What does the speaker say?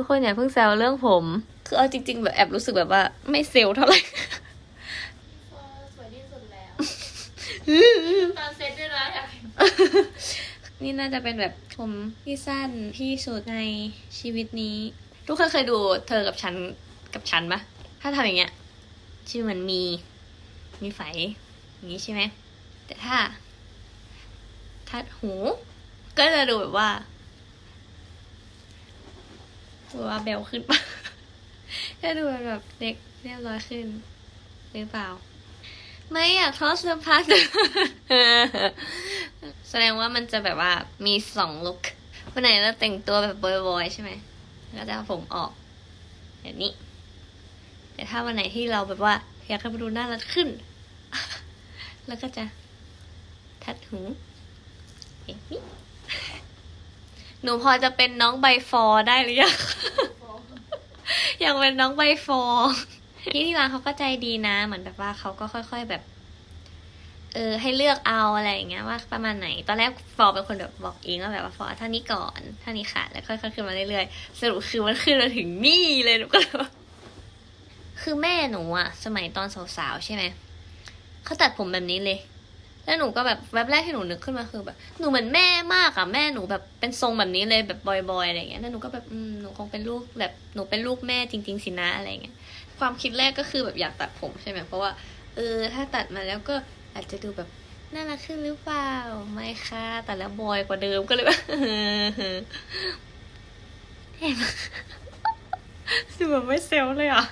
ทุกคนอย่าเพิ่งแซวเรื่องผม คือเอาจริง ๆ แบบแอบรู้สึกแบบว่า ไม่เซลล์เท่าไหร่สวยที่สุดแล้วตอนเซตด้วยนะอยากเห็นนี่น่าจะเป็นแบบผมที่สั้นที่สุดในชีวิตนี้ ทุกคนเคยดูเธอกับฉันกับฉันปะถ้าทำอย่างเงี้ยชื่อเหมือนมี มีไฝอย่างนี้ใช่ไหมแต่ถ้าทัดหู ก็จะดูแบบว่า ดูว่าเบลขึ้นปะก็ดูแบบเด็กเรียบร้อยขึ้น หรือเปล่า ไม่อยากทอดเสื้อผ้าแสดงว่ามันจะแบบว่ามีสองลุควันไหนเราแต่งตัวแบบบอยๆใช่ไหมก็จะเอาผมออกแบบนี้ แต่ถ้าวันไหนที่เราแบบว่า อยากให้มันดูน่ารักขึ้น แล้วก็จะทัดหูอย่างนี้ หนูพอจะเป็นน้องใบฟอได้หรือยัง อยากเป็นน้องใบฟอที่ที่ร้านเขาก็ใจดีนะ เหมือนแบบว่าเขาก็ค่อย ๆแบบ เออ ให้เลือกเอาอะไรอย่างเงี้ยว่าประมาณไหน ตอนแรกฟอเป็นคนแบบบอกเองว่าแบบว่าฟอเท่านี้ก่อนเท่านี้ค่ะ แล้วค่อยๆขึ้นมาเรื่อยๆ สรุปคือมันขึ้นมาถึงนี่เลยหนูก็เลยว่าคือแม่หนูอะสมัยตอนสาวๆใช่ไหมเขาตัดผมแบบนี้เลย แล้วหนูก็แบบแวบแรกที่หนูนึกขึ้นมาคือแบบหนูเหมือนแม่มากอะแม่หนูแบบเป็นทรงแบบนี้เลยแบบบอยๆอะไรเงี้ยแล้วหนูก็แบบอืมหนูคงเป็นลูกแบบหนูเป็นลูกแม่จริง ๆสินะอะไรเงี้ยความคิดแรกก็คือแบบอยากตัดผมใช่ไหมเพราะว่าเออถ้าตัดมาแล้วก็อาจจะดูแบบน่ารักขึ้นหรือเปล่าไม่ค่ะแต่แล้วบอยกว่าเดิมก็เลยแบบเห็นไหมคือแบบไม่เซลลเลยอะ